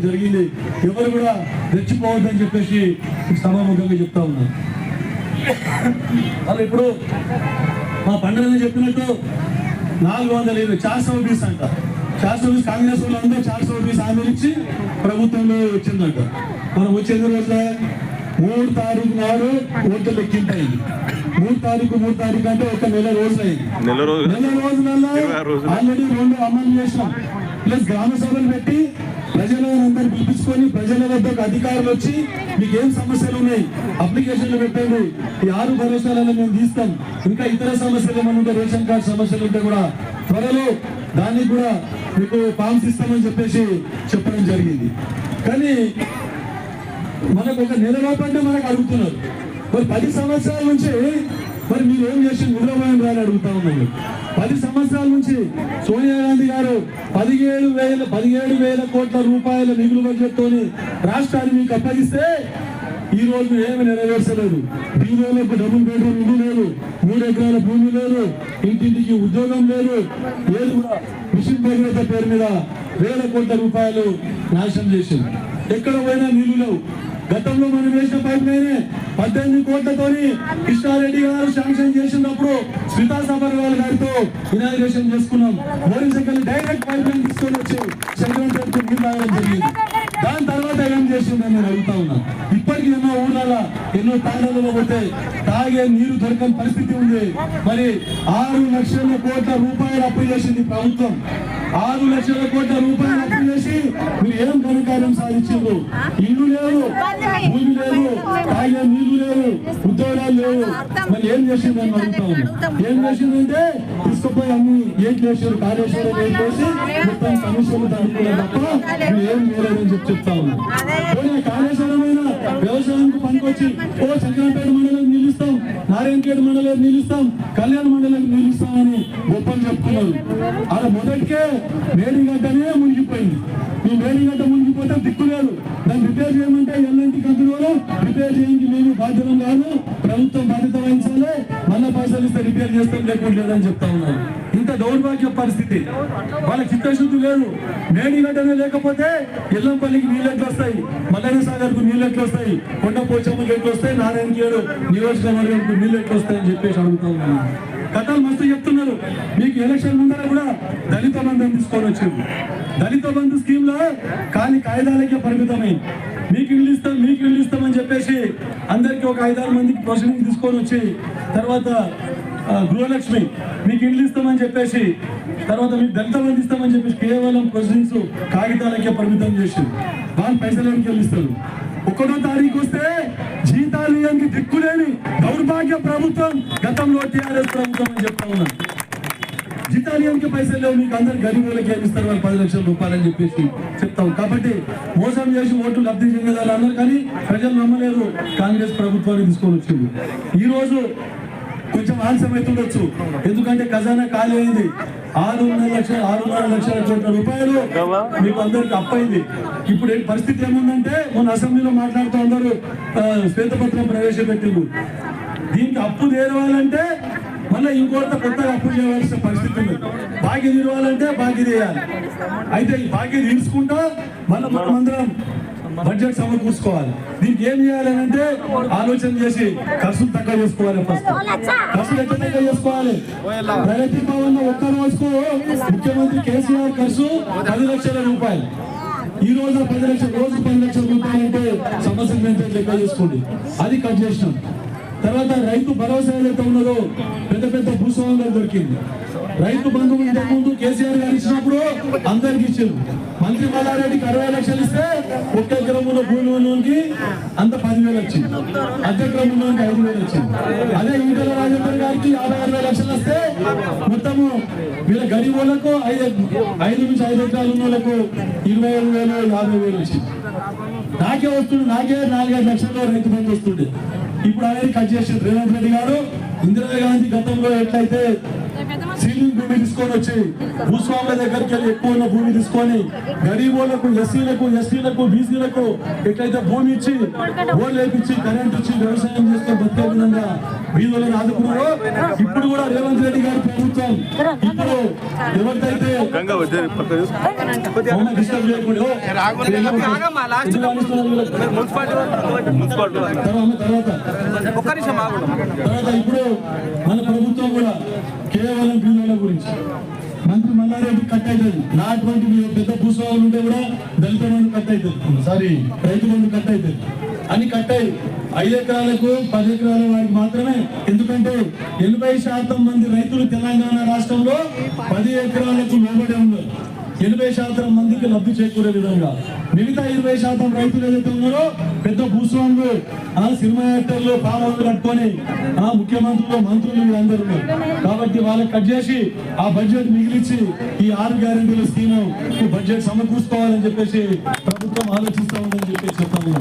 జరిగింది. ఎవరు కూడా రెచ్చిపోవద్దని చెప్పేసి సభాముఖంగా చెప్తా ఉన్నాను వాళ్ళు ఇప్పుడు మా పండుగ చెప్పినట్టు నాలుగు వందల ఇరవై చార్ సౌ బీస్ అంట. చార్ సౌ బీస్ కాంగ్రెస్ వాళ్ళు అందరూ చార్ సౌ బీస్ ప్రభుత్వంలో వచ్చిందంట. మనం వచ్చేది రోజున మూడు తారీఖు నాడు ఓట్లు లెక్కింపు అయింది. మూడు తారీఖు మూడు తారీఖు అంటే ఒక నెల రోజులు అయింది నెల రోజులు. ఆల్రెడీ రెండు అమలు చేసినాం. ప్లస్ గ్రామ సభలు పెట్టి ప్రజలందరూ పిలిపించుకొని ప్రజల వద్దకు అధికారులు వచ్చి మీకు ఏం సమస్యలు ఉన్నాయి? అప్లికేషన్లు పెట్టండి. ఈ ఆరు భరోసాలను మేము తీస్తాం. ఇంకా ఇతర సమస్యలు ఏమైనా ఉంటే రేషన్ కార్డు సమస్యలు ఉంటే కూడా త్వరలో దానికి కూడా మీకు ఫామ్స్ ఇస్తామని చెప్పేసి చెప్పడం జరిగింది. కానీ మనకు ఒక నెల లోపంటే మనకు అడుగుతున్నారు. మరి పది సంవత్సరాల నుంచి మరి మీరు ఏం చేసి నిద్రపోయిన అడుగుతా ఉన్నాను. పది సంవత్సరాల నుంచి సోనియా గాంధీ గారు పదిహేడు వేల పదిహేడు వేల కోట్ల రూపాయల మిగులు బడ్జెట్ రాష్ట్రాన్ని మీకు అప్పగిస్తే ఈ రోజు ఏమి నెరవేర్చలేదు. బీదోలకు డబుల్ బెడ్రూమ్ ఇల్లు లేదు మూడు ఎకరాల భూమి లేదు ఇంటింటికి ఉద్యోగం లేదు. ఏది కూడా మిషన్ భగీరథ పేరు మీద వేల కోట్ల రూపాయలు నాశనం చేసింది. ఎక్కడ పోయినా నీళ్ళు లేవు. గతంలో మనం వేసిన పైప్ లైన్ పద్దెనిమిది కోట్లతోని కృష్ణారెడ్డి గారు శాంక్షన్ చేసినప్పుడు స్మితా సబర్వాల్ గారితో ఇనాగ్రేషన్ చేసుకున్నాం. మోరిసెక్కల్ డైరెక్ట్ పైప్ లైన్ తీసుకొని వచ్చి సెంట్రల్ నీళ్ళు తాగడం జరిగింది. దాని తర్వాత ఏం చేసిందని నేను అడుగుతా ఉన్నా. ఇప్పటికి ఎన్నో ఊర్లలో ఎన్నో తాండాలలో పోతే తాగే నీరు దొరకని పరిస్థితి ఉంది. మరి ఆరు లక్షల కోట్ల రూపాయలు అప్పు చేసింది ప్రభుత్వం. ఆరు లక్షల కోట్ల రూపాయలు అప్పు చేసి మీరు ఏం ఘనకార్యం సాధించారు ఇల్లు లేవు భూమి లేవు తాగే నీళ్ళు లేవు ఉద్యోగాలు లేవు. మరి ఏం చేసిందని అడుగుతా ఉన్నా. ఏం చేసిందంటే తీసుకుపోయి అన్ని ఏం చేశారు కాళేశ్వరం ఏం చేసి మొత్తం సమస్యలు తగ్గుతున్నారు తప్ప మీరు ఏం చేయలేదని చెప్పి చెప్తా ఉన్నా. కాళేశ్వరమైన వ్యవసాయానికి పనికొచ్చి ఓ చక్రంపేట మండలం నారాయణఖేడ్ మండలం నిలుస్తాం కళ్యాణ మండలం నిలుస్తామని గొప్పలు చెప్తున్నారు. అలా మొదటికే మేడిగడ్డనే మునిగిపోయింది. ఈ మేడిగడ్డ మునిగిపోతే దిక్కు లేదు. దాన్ని రిపేర్ చేయమంటే ఎల్లంటి కంపెనీ రిపేర్ చేయడానికి మేము బాధ్యతం కాదు ప్రభుత్వం బాధ్యత వహించాలి మన పైసలు ఇస్తే రిపేర్ చేస్తాం లేకుండా లేదని చెప్తా ఉన్నాను దౌర్భాగ్య పరిస్థితి. వాళ్ళ చిత్తశుద్ధి లేదు. మేడిగడ్డనే లేకపోతే ఇల్లంపల్లికి నీళ్ళు వస్తాయి. మల్లయ్య సాగర్కు నీళ్ళు వస్తాయి. కొండ పోచమ్మకి ఎట్లా వస్తాయి. నారాయణకేడు నియోజకవర్గానికి నీళ్ళు వస్తాయని చెప్పేసి అడుగుతా ఉన్నాను. కథలు మస్తు చెప్తున్నారు. మీకు ఎలక్షన్ ముందర కూడా దళిత బంధు తీసుకొని వచ్చింది. దళిత బంధు స్కీమ్లో కానీ కాయిదాలకే పరిమితమై. మీకు ఇల్లు ఇస్తాం మీకు ఇల్లు ఇస్తామని చెప్పేసి అందరికి ఒక ఐదారు మందికి ప్రొసీడింగ్ తీసుకొని వచ్చి తర్వాత గృహలక్ష్మి మీకు ఇండ్లు ఇస్తామని చెప్పేసి తర్వాత మీకు దళిత బంధు ఇస్తామని చెప్పేసి కేవలం ప్రొసీడింగ్స్ కాగితాలకే పరిమితం చేసి వాళ్ళు పైసలు ఏమికి వెళ్ళిస్తారు ఒకటో తారీఖు వస్తే జీతాలు ఇవ్వడానికి దిక్కులేని దౌర్భాగ్య ప్రభుత్వం గతంలో టీఆర్ఎస్ ప్రభుత్వం అని చెప్తా ఉన్నాను జీతాలియానికి పైసలు లేవు మీకు అందరు గరీబులకి ఏమిస్తారు వాళ్ళు పది లక్షల రూపాయలు అని చెప్పేసి చెప్తాం. కాబట్టి మోసం చేసి ఓట్లు లబ్ధి చెందేదాలు అన్నారు కానీ ప్రజలు నమ్మలేరు. కాంగ్రెస్ ప్రభుత్వాన్ని తీసుకొని వచ్చింది. ఈ రోజు కొంచెం ఆలస్యం అవుతుండొచ్చు. ఎందుకంటే ఖజానా ఖాళీ అయింది. ఆరున్నర లక్షల ఆరున్నర లక్షల కోట్ల రూపాయలు మీకు అందరికి అప్పైంది ఇప్పుడు ఏ పరిస్థితి ఏముందంటే మొన్న అసెంబ్లీలో మాట్లాడుతూ అందరూ శ్వేతపత్రం ప్రవేశపెట్టింది దీనికి అప్పు తీరవాలంటే మళ్ళీ ఇంకోటి కొత్తగా అప్పు చేయవలసిన పరిస్థితి ఉంది బాకీ తీరవాలంటే బాకీ తీయాలి. అయితే ఈ బాకీ తీసుకుంటా మళ్ళీ మనం అందరం బడ్జెట్ సమకూర్చుకోవాలి దీనికి ఏం చేయాలి అంటే ఆలోచన చేసి ఖర్చులు తక్కువ చేసుకోవాలి ఫస్ట్ ఖర్చులు ఎట్లా తక్కువ చేసుకోవాలి. ప్రగతి భవన్ ఒక్క రోజుకు ముఖ్యమంత్రి కేసీఆర్ ఖర్చు పది లక్షల రూపాయలు. ఈ రోజు పది లక్షల రోజు పది లక్షల రూపాయలు అంటే సమస్యలు ఎంత లెక్క చేసుకోండి. అది కట్ చేసినాం. తర్వాత రైతు భరోసా ఏదైతే ఉన్నదో పెద్ద పెద్ద భూస్వాములకు దొరికింది. రైతు బంధు ఇంతకు ముందు కేసీఆర్ గారు ఇచ్చినప్పుడు అందరికి ఇచ్చారు. మంత్రి మల్లారెడ్డికి అరవై లక్షలు ఇస్తే ఒక్క ఎకరం ఉన్న భూమి ఉన్నోనికి అంత పదివేలు వచ్చింది. అర్ధ ఉన్నోనికి ఐదు వేలు వచ్చింది. అదే ఈటల రాజేందర్ గారికి యాభై అరవై లక్షలు వస్తే మొత్తము వీళ్ళ గరీబ్ వాళ్ళకు ఐదు ఐదు నుంచి ఐదు ఎకరాలు ఉన్న వాళ్ళకు ఇరవై ఐదు వేలు యాభై వేలు వచ్చింది నాకే వస్తుంది నాకే నాలుగైదు లక్షల్లో రైతు బంధు వస్తుంది ఇప్పుడు ఆయన కట్ చేసి రేవంత్ రెడ్డి గారు. ఇందిరాగాంధీ గతంలో ఎట్లయితే సీలింగ్ భూమి తీసుకొని వచ్చి భూస్వాముల దగ్గరికి వెళ్ళి ఎక్కువ ఉన్న భూమి తీసుకొని గరీబులకు ఎస్సీలకు ఎస్టీలకు బీసీలకు ఎట్లయితే భూమి ఇచ్చి బోర్లు వేపించి కరెంట్ ఇచ్చి వ్యవసాయం చేసుకొని బతికే విధంగా వీధులను ఆదుకున్నారో ఇప్పుడు కూడా రేవంత్ రెడ్డి గారి ప్రభుత్వం ఇప్పుడు ఎవరికైతే డిస్టర్బ్. తర్వాత ఇప్పుడు మన ప్రభుత్వం కూడా కేవలం బీదల గురించి. మంత్రి మల్లారెడ్డి కట్ అవుతుంది. నాటువంటి పెద్ద భూస్వాములు ఉంటే కూడా దళిత బంధు కట్ అవుతుంది. సారీ రైతు బంధు కట్ అవుతుంది. అని కట్ అయ్యి ఐదు ఎకరాలకు పది ఎకరాల వారికి మాత్రమే. ఎందుకంటే ఎనభై శాతం మంది రైతులు తెలంగాణ రాష్ట్రంలో పది ఎకరాలకు లోబడి ఉన్నారు. ఎనభై శాతం మందికి లబ్ధి చేకూరే విధంగా. మిగతా ఇరవై శాతం రైతులు ఏదైతే ఉన్నారో పెద్ద భూస్వాములు ఆ సినిమా యాక్టర్లు ఫామ్ కట్టుకొని ఆ ముఖ్యమంత్రులు మంత్రులు వీళ్ళందరూ కాబట్టి వాళ్ళకి కట్ చేసి ఆ బడ్జెట్ మిగిలిచ్చి ఈ ఆరు గ్యారెంటీల స్కీమ్ బడ్జెట్ సమకూర్చుకోవాలని చెప్పేసి ప్రభుత్వం ఆలోచిస్తా ఉందని చెప్పేసి చెప్తాము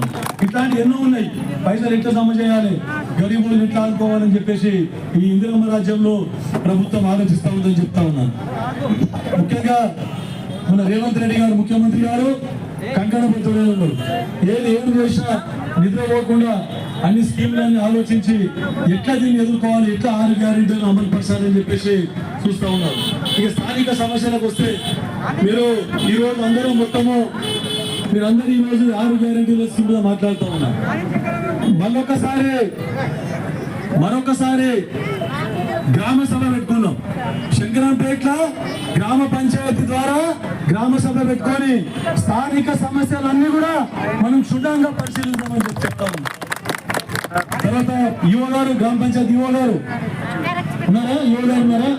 ఇట్లాంటి ఎన్నో ఉన్నాయి. పైసలు ఎట్లా జమ చేయాలి? గరీబులు ఎట్లా ఆడుకోవాలని చెప్పేసి ఈ ఇందిరమ్మ రాజ్యంలో ప్రభుత్వం ఆలోచిస్తా ఉందని చెప్తా ఉన్నాను. ముఖ్యంగా మన రేవంత్ రెడ్డి గారు ముఖ్యమంత్రి గారు కంకణ ఉన్నారు ఏది ఏం చేసినా నిద్రపోకుండా అన్ని స్కీమ్లన్నీ ఆలోచించి ఎట్లా దీన్ని ఎదుర్కోవాలి ఎట్లా ఆరు గ్యారెంటీలను అమలు పరచాలని చెప్పేసి చూస్తా ఉన్నారు ఇక స్థానిక సమస్యలకు వస్తే మీరు ఈ రోజు అందరూ మొత్తము మీరందరూ ఈరోజు రోజు ఆరు గ్యారెంటీల స్కీమ్ మాట్లాడుతూ ఉన్నారు మళ్ళొకసారి మరొకసారి గ్రామ సభ పెట్టుకున్నాం. శంకరంపేట్ల గ్రామ పంచాయతీ ద్వారా గ్రామ సభ పెట్టుకొని స్థానిక సమస్యలన్నీ కూడా మనం క్షుణ్ణంగా పరిశీలిద్దామని చెప్పి చెప్తాము తర్వాత యువ గారు గ్రామ పంచాయతీ యువ గారు. ఉన్నారా? యువ గారు ఉన్నారా?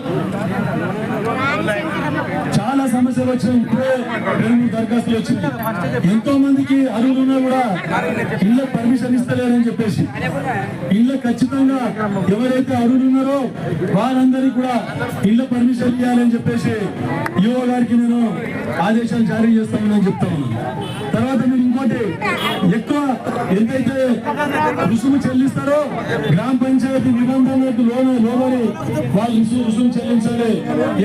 సమస్యలు వచ్చినాయి ఇప్పుడే రెండు దరఖాస్తులు వచ్చింది. ఎంతో మందికి అరువులు కూడా ఇళ్ళ పర్మిషన్ ఇస్తలేరని చెప్పేసి. ఇళ్ళ ఖచ్చితంగా ఎవరైతే అరువులున్నారో వారందరికీ కూడా ఇళ్ళ పర్మిషన్ ఇవ్వాలని చెప్పేసి యువ గారికి నేను ఆదేశాలు జారీ చేస్తామని చెప్తా ఉన్నాను. తర్వాత మీరు ఇంకోటి ఎక్కువ ఎంతైతే రుసుము చెల్లిస్తారో గ్రామ పంచాయతీ నిబంధనలకు లోన లోబడి వాళ్ళు రుసుము రుసుము చెల్లించాలి.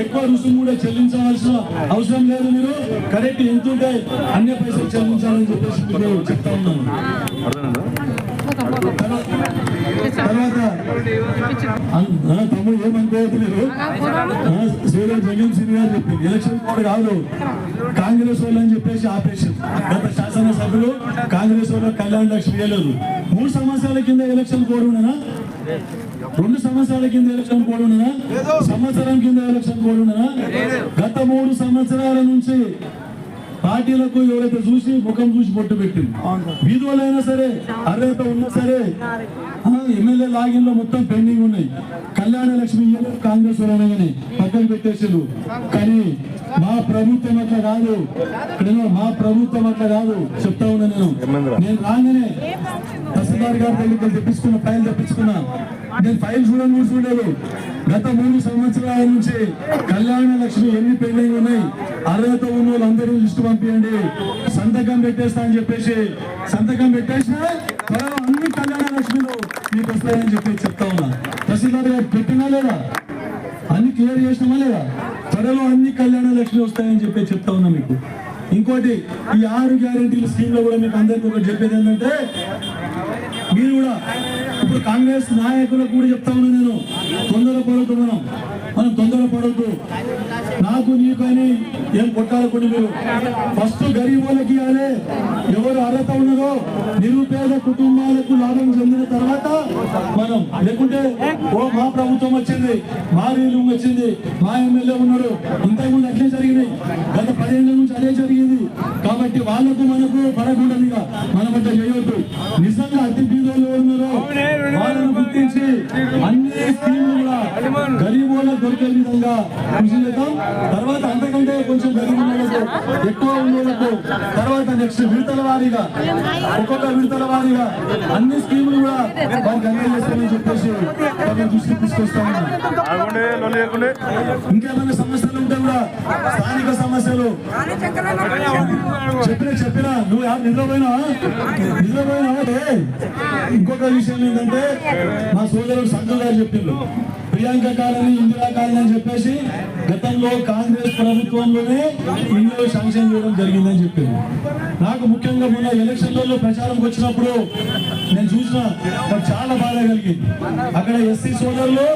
ఎక్కువ రుసుము కూడా చెల్లించవలసిన అవసరం అవసరం లేదు మీరు. కరెక్ట్ ఎంత ఉంటే అన్ని పైసలు చెల్లించాలని చెప్పేసి మీకు చెప్తా ఉన్నాను. తర్వాత తమ్ముడు ఏమనుకోవద్దు మీరు. ఆ, జగన్ సింగ్ గారు చెప్పింది. ఎలక్షన్ కోడ్ కాదు. కాంగ్రెస్ వాళ్ళు అని చెప్పేసి ఆపేసి గత శాసనసభ్యులు కాంగ్రెస్ వాళ్ళు కళ్యాణ్ లక్ష్మి ఇవ్వలేదు మూడు సంవత్సరాల కింద ఎలక్షన్ కోడ్ ఉండనా? రెండు సంవత్సరాల కింద ఎలక్షన్ కోడ్ ఉండనా సంవత్సరం కింద ఎలక్షన్ కోడ్ ఉండనా గత మూడు సంవత్సరాల నుంచి పార్టీలకు ఎవరైతే చూసి ముఖం చూసి బొట్టు పెట్టింది వీధులైనా సరే. అర్హత ఉన్నా సరే ఎమ్మెల్యే లాగిన్లో మొత్తం పెండింగ్ ఉన్నాయి. కళ్యాణ లక్ష్మి కాంగ్రెస్ అనగానే పక్కన పెట్టేసారు కానీ మా ప్రభుత్వం అట్లా కాదు. మా ప్రభుత్వం అట్లా కాదు చెప్తా ఉన్నా నేను. నేను రాగానే తహసీల్దార్ గారి దగ్గరికి తెప్పించుకున్న ఫైల్ తెప్పించుకున్నా. నేను ఫైల్ చూడని కూడా చూడలేదు. గత మూడు సంవత్సరాల నుంచి కళ్యాణ లక్ష్మి ఎన్ని పెండింగ్ ఉన్నాయి? అర్హత ఉన్న వాళ్ళందరూ లిస్టు పంపించండి సంతకం పెట్టేస్తా అని చెప్పేసి సంతకం పెట్టేసినా త్వరలో అన్ని కళ్యాణ లక్ష్మిలు మీకు వస్తాయని చెప్పి చెప్తా ఉన్నా. తహసీల్దార్ గారు పెట్టినా లేదా? అన్ని క్లియర్ చేసినామా లేదా? త్వరలో అన్ని కళ్యాణ లక్ష్మి వస్తాయని చెప్పి చెప్తా ఉన్నా మీకు. ఇంకోటి ఈ ఆరు గ్యారెంటీల స్కీమ్లో కూడా మీకు అందరికీ ఒకటి చెప్పేది ఏంటంటే మీరు కూడా ఇప్పుడు కాంగ్రెస్ నాయకులకు కూడా చెప్తా ఉన్నా నేను. తొందరపడద్దు మనం. మనం తొందరపడద్దు నాకు నీకు అని ఏం కొట్టాలకుండా మీరు? ఫస్ట్ గరీబ్ వాళ్ళకి ఇవ్వాలి. ఎవరు అర్హత ఉన్నదో నిరుపేద కుటుంబాలకు లాభం చెందిన తర్వాత మనం లేకుంటే ఓ మా ప్రభుత్వం వచ్చింది మా రీలు వచ్చింది మా ఎమ్మెల్యే ఉన్నాడు ఇంతకుముందు అట్లే జరిగినాయి. గత పదిహేనుల నుంచి అదే జరిగింది. కాబట్టి వాళ్ళకు మనకు పడకుండా మనం అట్లా చేయొద్దు నిజంగా అతి బీదోళ్ళు ఉన్నారో వాళ్ళను గుర్తించి అన్ని స్కీములు కూడా గరీబ్ వాళ్ళకు దొరికే విధంగా కృషి చేద్దాం. తర్వాత అంతకంటే కొంచెం గరీబ్ వాళ్ళకు ఎక్కువ ఉన్నోళ్ళకు తర్వాత నెక్స్ట్ విడతల వారీగా ఒక్కొక్క విడతల వారీగా అన్ని స్కీములు కూడా వారికి అందజేస్తామని చెప్పేసి దృష్టికి తీసుకొస్తా ఉన్నాం ఆగండి లొల్లి లేకుండే. ఇంకేమైనా సమస్యలు ఉంటే కూడా స్థానిక సమస్యలు. చెప్పినా చెప్పినా నువ్వు నిద్రపోయినా నిద్రపోయినా ఇంకొక విషయం ఏంటంటే మా సోదరుడు సంజు గారు చెప్పిండు ప్రియాంక కాలనీ ఇందిరా కాలనీ అని చెప్పేసి గతంలో కాంగ్రెస్ ప్రభుత్వంలోనే ఇందులో శాంక్షన్ చేయడం జరిగిందని చెప్పింది నాకు ముఖ్యంగా మొన్న ఎలక్షన్లలో ప్రచారంకి వచ్చినప్పుడు నేను చూసిన నాకు చాలా బాధ కలిగింది. అక్కడ ఎస్సీ సోదరులు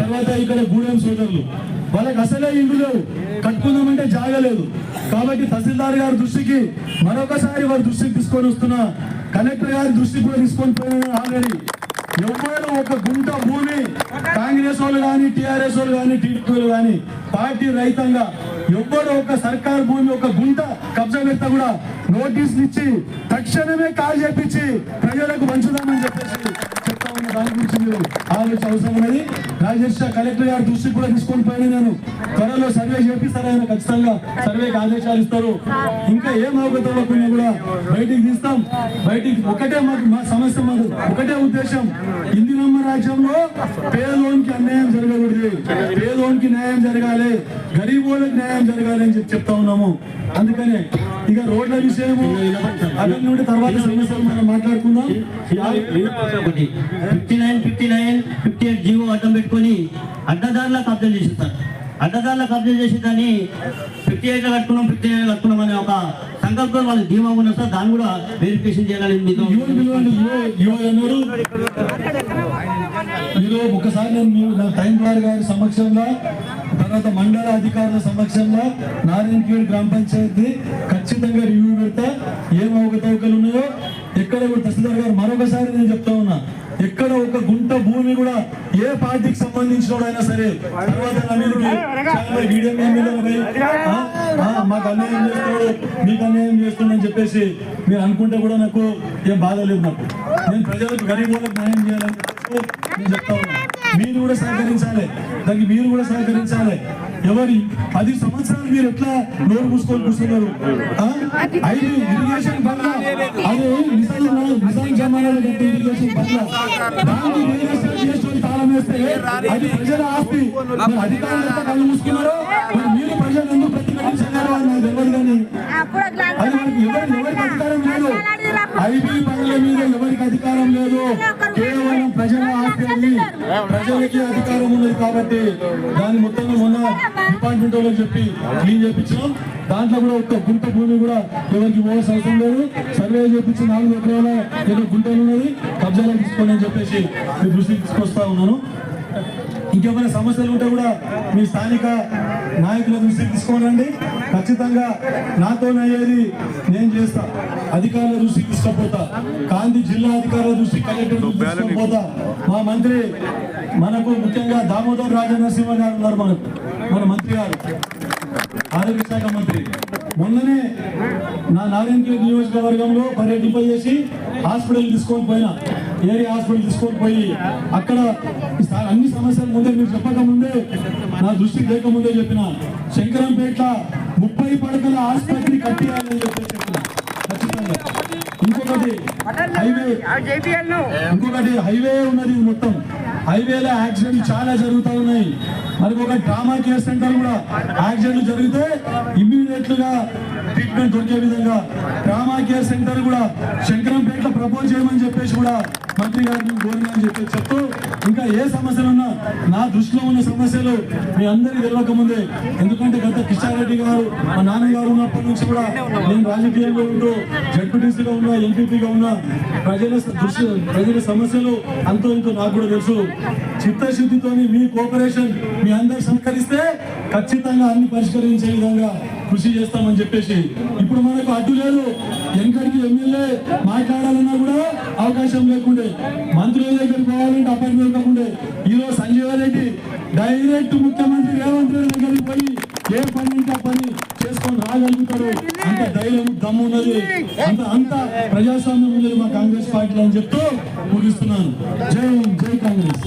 తర్వాత ఇక్కడ గూడెం సోదరులు. వాళ్ళకి అసలే ఇల్లు లేవు. కట్టుకుందామంటే జాగలేదు కాబట్టి తహసీల్దార్ గారి దృష్టికి మరొకసారి వారి దృష్టికి తీసుకొని వస్తున్నా కలెక్టర్ గారి దృష్టికి కూడా తీసుకొని పోయిన ఆల్రెడీ ఎవరు ఒక గుంట భూమి? కాంగ్రెస్ వాళ్ళు కానీ టీఆర్ఎస్ వాళ్ళు కానీ టీడీపీ వాళ్ళు కానీ పార్టీ రైతంగా ఎవ్వరు ఒక సర్కార్ భూమి ఒక గుంట కబ్జా పెడతా కూడా నోటీసులు ఇచ్చి తక్షణమే కాల్ చేపించి ప్రజలకు పంచుదామని చెప్పేసి దాని గురించి మీరు ఆలోచించ అవసరం రాజేష్ కలెక్టర్ గారి దృష్టికి కూడా తీసుకొని పోయిన నేను. త్వరలో సర్వే చేపిస్తారు ఆయన ఖచ్చితంగా సర్వేకి ఆదేశాలు ఇస్తారు. ఇంకా ఏం అవగతవ్వకుండా కూడా బయటికి తీస్తాం. బయటికి ఒకటే మాకు మా సమస్య మాకు ఒకటే ఉద్దేశం. ఇందిరమ్మ రాజ్యంలో పేదోనికి అన్యాయం జరగకూడదు. పేదోనికి న్యాయం జరగాలి. గరీబోళ్ళకి న్యాయం జరగాలి అని చెప్పి చెప్తా ఉన్నాము. అందుకనే ఇక రోడ్ల విషయము అవన్నీ తర్వాత సమస్యలు మనం మాట్లాడుకుందాం. ఒకటి fifty nine fifty nine fifty eight GO అడ్డం పెట్టుకొని అడ్డదారుల కబ్జా చేసేస్తారు. అడ్డదారుల కబ్జా చేసేదాన్ని ఫిఫ్టీ ఎయిట్ కట్టుకున్నాం ఫిఫ్టీ నైన్ కట్టుకున్నాం అనే ఒక సంకల్పం వాళ్ళు ధీమా ఉన్నారు సార్. దాన్ని కూడా వెరిఫికేషన్ చేయాలని మీతో మీరు ఒకసారి నేను టైం గారి సమక్షంలో తర్వాత మండల అధికారుల సమక్షంలో నారాయణఖేడ్ గ్రామ పంచాయతీ ఖచ్చితంగా రివ్యూ పెడతా. ఏం అవకతవకలు ఉన్నాయో ఎక్కడ కూడా తహసీల్దార్ గారు మరొకసారి నేను చెప్తా ఉన్నా ఎక్కడ ఒక గుంట భూమి కూడా ఏ పార్టీకి సంబంధించినోడైనా సరే తర్వాత నా మీదకి వీడియో మాకు అన్యాయం చేస్తున్నాడు మీకు అన్యాయం చేస్తున్నాడని చెప్పేసి మీరు అనుకుంటే కూడా నాకు ఏం బాధ లేదు నాకు నేను ప్రజలకు గరీబ్ వాళ్ళకి న్యాయం చేయాలని నేను చెప్తా మీరు కూడా సహకరించాలి. దానికి మీరు కూడా సహకరించాలి. ఎవరి పది సంవత్సరాలు మీరు ఎట్లా నోరు మూసుకొని కూర్చున్నారు? ఐదు ఇరిగేషన్ పట్ల అది జమానాలో కట్టే ఇరిగేషన్ పట్ల దానికి రియల్ చేసుకొని తాళం వేస్తే అది ప్రజల ఆస్తి. అధికారులు ఎంత కళ్ళు మూసుకున్నారో మరి ప్రజలు ఎందుకు ప్రతిఘటించారో అని నాకు తెలియదు కానీ. అది మనకి ఎవరి ఎవరికి అధికారం ఐబీ పనుల మీద ఎవరికి అధికారం లేదు. కేవలం ప్రజల ఆస్తి అది ప్రజలకి అధికారం ఉన్నది కాబట్టి దాని మొత్తం మొన్న డిపార్ట్మెంట్ వాళ్ళని చెప్పి క్లీన్ చేపించాం దాంట్లో కూడా ఒక్క గుంట భూమి కూడా ఎవరికి పోవాల్సిన అవసరం లేదు. సర్వే చేపించి నాలుగు ఎకరాల ఏదో గుంటలు ఉన్నది. కబ్జాలో తీసుకోండి అని చెప్పేసి మీ దృష్టికి తీసుకొస్తా ఉన్నాను. ఇంకేమైనా సమస్యలు ఉంటే కూడా మీ స్థానిక నాయకుల దృష్టికి తీసుకోనండి ఖచ్చితంగా నాతోనయ్యేది నేను చేస్తా. అధికారుల దృష్టికి తీసుకుపోతా. గాంధీ జిల్లా అధికారుల దృష్టికి కలెక్టర్ తీసుకుపోతా. మా మంత్రి మనకు ముఖ్యంగా దామోదర్ రాజనరసింహ గారు ఉన్నారు మనకు మన మంత్రి గారు. ఆరోగ్య శాఖ మంత్రి. మొన్ననే నా నారాయణఖేడ్ నియోజకవర్గంలో పర్యటింపజేసి హాస్పిటల్ తీసుకొని పోయినా. ఏరియా హాస్పిటల్ తీసుకొని పోయి అక్కడ అన్ని సమస్యలు ముందే మీరు చెప్పక ముందే నా దృష్టికి లేకముందే చెప్పిన. శంకరంపేట ముప్పై పడకల ఆసుపత్రి కట్టియాలని చెప్పేసి ఖచ్చితంగా. ఇంకొకటి హైవే ఇంకొకటి హైవే ఉన్నది మొత్తం. హైవేలో యాక్సిడెంట్ చాలా జరుగుతూ ఉన్నాయి. మనకు ఒక డ్రామా కేర్ సెంటర్ కూడా యాక్సిడెంట్లు జరిగితే ఇమ్మీడియట్గా ట్రీట్మెంట్ దొరికే విధంగా డ్రామా కేర్ సెంటర్ కూడా శంకరం ప్రపోజ్ చేయమని చెప్పేసి కూడా మంత్రి గారిని కోరినని చెప్పేసి చెప్తూ ఇంకా ఏ సమస్యలు ఉన్నా నా దృష్టిలో ఉన్న సమస్యలు మీ అందరికీ తెలియక ముందే. ఎందుకంటే గత కిషారెడ్డి గారు మా నాన్నగారు ఉన్నప్పటి నుంచి కూడా నేను రాజకీయంలో ఉంటూ జడ్పీటీసీగా ఉన్నా ఎంపీపీగా ఉన్నా ప్రజల దృష్టి ప్రజల సమస్యలు అంతో ఇంతో నాకు కూడా తెలుసు. చిత్తశుద్ధితో మీ కోఆపరేషన్ మీ అందరు సహకరిస్తే ఖచ్చితంగా అన్ని పరిష్కరించే విధంగా కృషి చేస్తామని చెప్పేసి ఇప్పుడు మనకు అడ్డు లేదు. వెనకడికి ఎమ్మెల్యే మాట్లాడాలన్నా కూడా అవకాశం లేకుండే. మంత్రుల దగ్గరికి పోవాలంటే అపాయింట్మెంట్ కాకుండే ఈరోజు సంజీవ రెడ్డి డైరెక్ట్ ముఖ్యమంత్రి రేవంత్ రెడ్డి దగ్గరికి పోయి ఏ పని ఇంకా ఆ పని చేసుకొని రాగలుగుతాడు. అంత ధైర్యం దమ్ము ఉన్నది. అంత అంత ప్రజాస్వామ్యం ఉన్నది మా కాంగ్రెస్ పార్టీలో అని చెప్తూ ముగిస్తున్నాను. జై జై కాంగ్రెస్.